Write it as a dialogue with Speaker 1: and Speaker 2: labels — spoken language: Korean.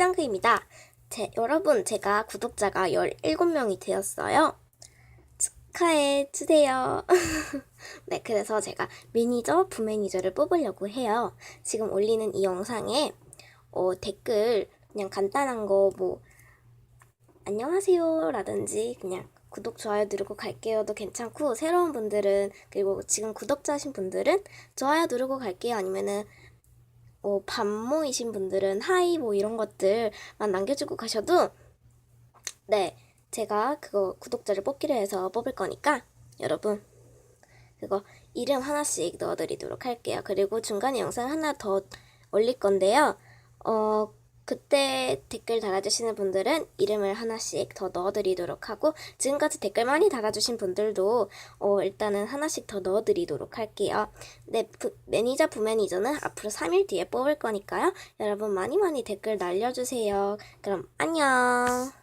Speaker 1: 짱크입니다. 제, 여러분, 제가 구독자가 17명이 되었어요. 축하해 주세요. 네, 그래서 제가 매니저, 부매니저를 뽑으려고 해요. 지금 올리는 이 영상에 어, 댓글 그냥 간단한 거 뭐 안녕하세요 라든지 그냥 구독, 좋아요 누르고 갈게요도 괜찮고 새로운 분들은 그리고 지금 구독자신 분들은 좋아요 누르고 갈게요 아니면은 어, 반모이신 분들은 하이 뭐 이런 것들만 남겨주고 가셔도 네 제가 그거 구독자를 뽑기로 해서 뽑을 거니까 여러분 그거 이름 하나씩 넣어드리도록 할게요. 그리고 중간에 영상 하나 더 올릴 건데요. 어 그때 댓글 달아주시는 분들은 이름을 하나씩 더 넣어드리도록 하고 지금까지 댓글 많이 달아주신 분들도 어, 일단은 하나씩 더 넣어드리도록 할게요. 네, 부, 매니저, 부매니저는 앞으로 3일 뒤에 뽑을 거니까요. 여러분 많이 많이 댓글 날려주세요. 그럼 안녕.